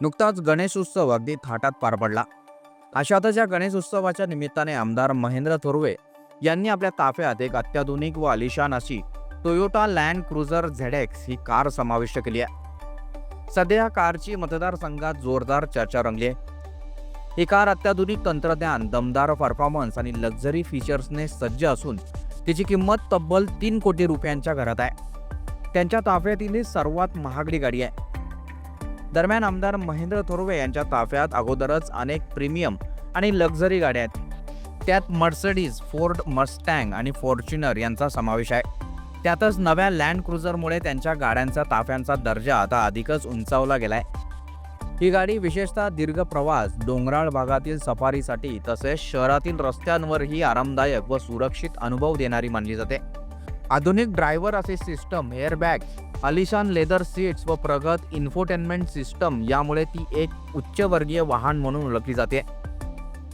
नुकताच गणेश उत्सव अगदी थाटात पार पडला. अशातच या गणेश उत्सवाच्या निमित्ताने आमदार महेंद्र थोरवे यांनी आपल्या ताफ्यात एक अत्याधुनिक व आलिशान अशी Toyota land cruiser Z X ही कार समाविष्ट केली आहे. सध्या कारची मतदारसंघात जोरदार चर्चा रंगली आहे. ही कार अत्याधुनिक तंत्रज्ञान दमदार परफॉर्मन्स आणि लक्झरी फीचर्सने सज्ज असून तिची किंमत तब्बल तीन कोटी रुपयांच्या घरात आहे. त्यांच्या ताफ्यातील ही सर्वात महागडी गाडी आहे. दरम्यान आमदार महेंद्र थोरवे यांच्या ताफ्यात अगोदरच अनेक प्रीमियम आणि लक्झरी गाड्या आहेत. त्यात मर्सडीज फोर्ड मस्टँग आणि फॉर्च्युनर यांचा समावेश आहे. त्यातच नव्या लँड क्रुझरमुळे त्यांच्या गाड्यांचा ताफ्यांचा दर्जा आता अधिकच उंचावला गेलाय. ही गाडी विशेषतः दीर्घ प्रवास डोंगराळ भागातील सफारीसाठी तसेच शहरातील रस्त्यांवरही आरामदायक व सुरक्षित अनुभव देणारी मानली जाते. आधुनिक ड्रायव्हर असे सिस्टम एअरबॅग अलिशान लेदर सीट्स व प्रगत इन्फोटेनमेंट सिस्टम यामुळे ती एक उच्चवर्गीय वाहन म्हणून ओळखली जाते.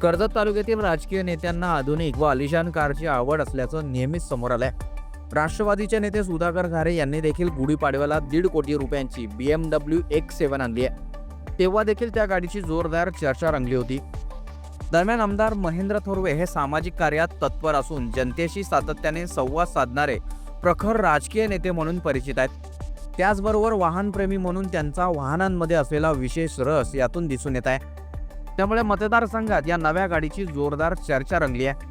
कर्जत तालुक्यातील राजकीय नेत्यांना आधुनिक व अलिशान कारची आवड असल्याचं नेहमीच समोर आलंय. राष्ट्रवादीचे नेते सुधाकर घारे यांनी देखील गुढीपाडव्याला दीड कोटी रुपयांची B M W X seven आणली आहे. तेव्हा देखील त्या गाडीची जोरदार चर्चा रंगली होती. दरम्यान आमदार महेंद्र थोरवे हे सामाजिक कार्यात तत्पर असून जनतेशी सातत्याने संवाद साधणारे प्रखर राजकीय नेते म्हणून परिचित आहेत. त्याचबरोबर वाहनप्रेमी म्हणून त्यांचा वाहनांमध्ये असलेला विशेष रस यातून दिसून येत आहे. त्यामुळे मतदारसंघात या नव्या गाडीची जोरदार चर्चा रंगली आहे.